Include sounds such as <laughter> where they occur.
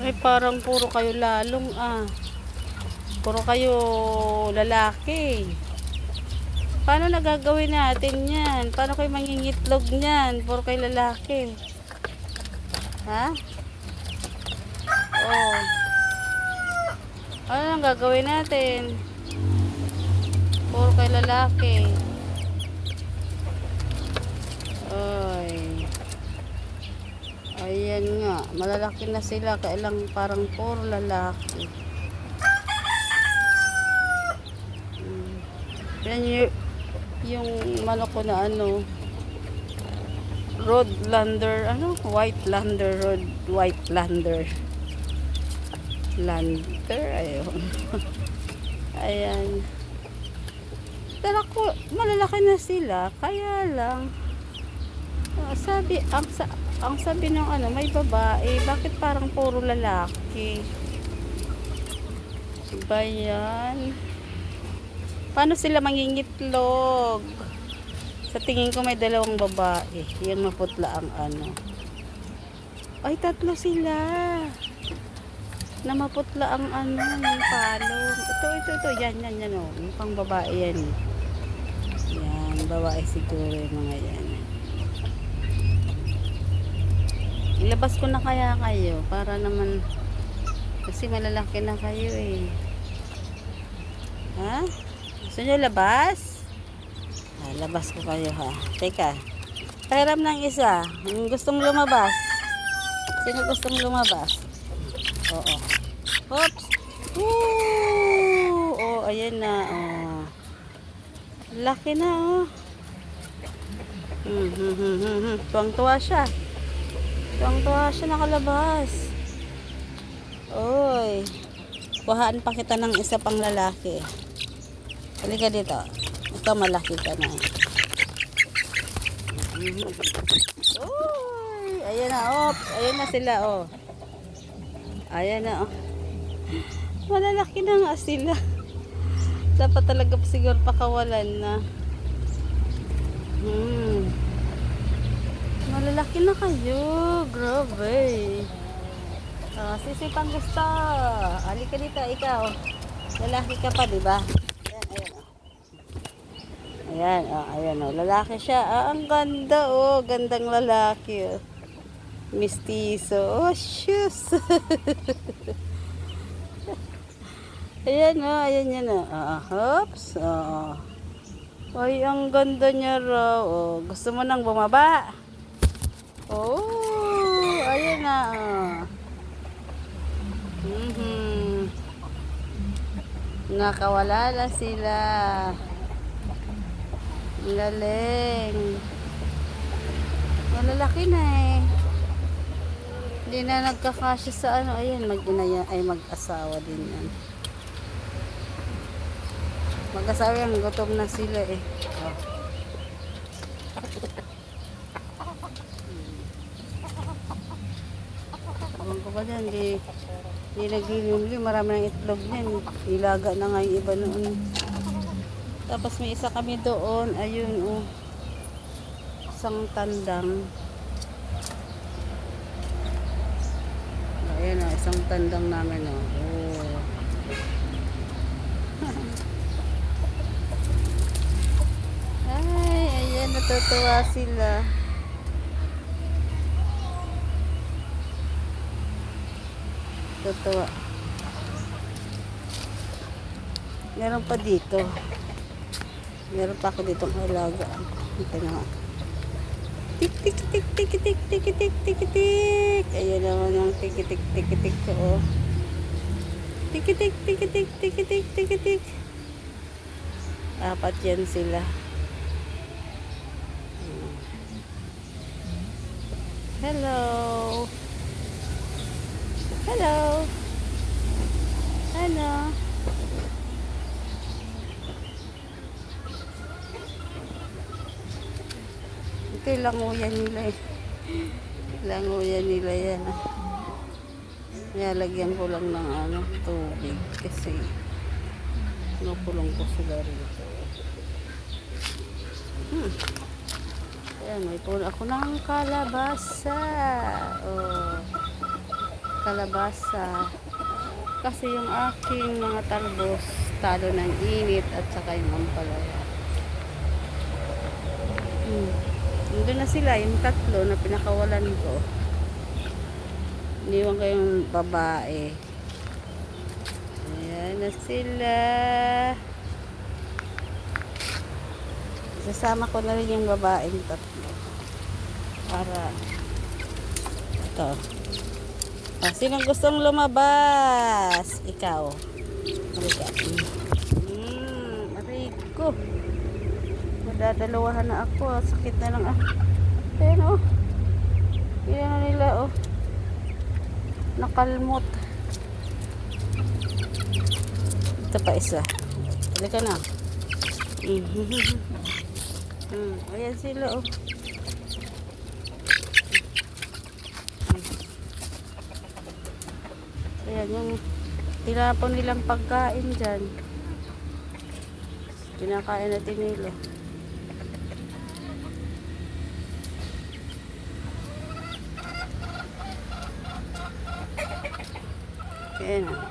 Ay, parang puro kayo lalong ah. Puro kayo lalaki. Paano nagagawin natin yan? Paano kayo mangingitlog niyan? Puro kayo lalaki. Ha? Oh. Ano ang gagawin natin? Puro kayo lalaki. Ay. Ayan nga. Malalaki na sila. Kailang parang puro lalaki. Mm. Yan yung, yung manok ko na ano. Road lander. Ano? White lander. Road white lander. Lander. Ayun. <laughs> Ayan. Tara ko, malalaki na sila. Kaya lang, ah, sabi, ang, sa, ang sabi ng ano, may babae, bakit parang puro lalaki? Ba yan? Paano sila mangingitlog? Sa tingin ko may dalawang babae. Yung maputla ang ano. Ay, tatlo sila. Na maputla ang ano, yung palong. Ito, ito, ito. Yan, yan, yan. Oh. Yung pang babae yan. eh. Yan, babae siguro yung mga yan. Ilabas ko na kaya kayo para naman kasi malalaki na kayo eh. Ha? Gusto nyo labas? Ah, labas ko kayo ha. Teka. Pahiram ng isa. Yung gustong lumabas. Sino gustong lumabas? Oo. Oops. Woo! Oh, ayan na. Oh. Laki na oh. Hmm, hmm, hmm, hmm, hmm. Tuwang-tuwa siya. Tuwang-tuwa siya nakalabas. Oy. Kuhaan pa kita ng isa pang lalaki. Halika dito. Ito malaki ka na. Uy, ayan na, oh. Ayan na sila, oh. Ayan na, oh. Malalaki na nga sila. Dapat talaga siguro pakawalan na. Hmm. Malalaki na kayo. Grabe. Ah, sisi pang gusto. Halika dito, ikaw. Lalaki ka pa, di ba? Ayan, ayan. Ayan, oh, ayan, oh. Lalaki siya. Ah, ang ganda, oh. Gandang lalaki, oh. Mistiso. Oh, shoes. <laughs> ayan, oh. Ayan, yan, oh. Ah, hops. Oh. Ay, ang ganda niya raw. Oh, gusto mo nang bumaba? Oh, ayan na. Oh. Mhm. Nakawala na sila. Galing. Malalaki na eh. Hindi na nagkakasya sa ano. Ayan, mag ay mag-asawa din yan. Mag-asawa yan, gutom na sila eh. Oh. Ewan ko ba dyan, di, di naglilingli, marami ng itlog niyan. Ilaga na nga yung iba noon. Tapos may isa kami doon, ayun oh. Isang tandang. Ayan oh, isang tandang namin oh. oh. <laughs> Ay, ayan, natutuwa sila. Totoo. Meron pa dito. Meron pa ako ditong alaga. Ito na nga. Tik tik tik tik tik tik tik tik tik. Ayan naman ang tik tik tik tik ko. Oh. Tik tik tik tik tik tik tik tik. Apat yan sila. Hello. Hello. Ano? Ito yung languyan nila eh. Languyan nila yan. ah. Nilalagyan ko lang ng ano, tubig kasi Pinupulong ko sila rito. Hmm. Ayan, may puno ako ng kalabasa. Oh. Kalabasa. Kasi yung aking mga talbos, talo ng init at saka yung ampalaya. Hmm. Nandun na sila, yung tatlo na pinakawalan ko. Iniwan ko yung babae. Ayan na sila. Sasama ko na rin yung babaeng tatlo. Para ito. Ah, sinong gustong lumabas? Ikaw. Halika. Hmm, aray ko. Madadalawahan na ako. ah. Sakit na lang ah. Ayan oh. Yan na nila oh. Nakalmot. Ito pa isa. Halika na. Mhm. <laughs> Hmm, ayan sila oh. Ayan yung tinapon nilang pagkain dyan. Kinakain natin nila. Ayan. oh.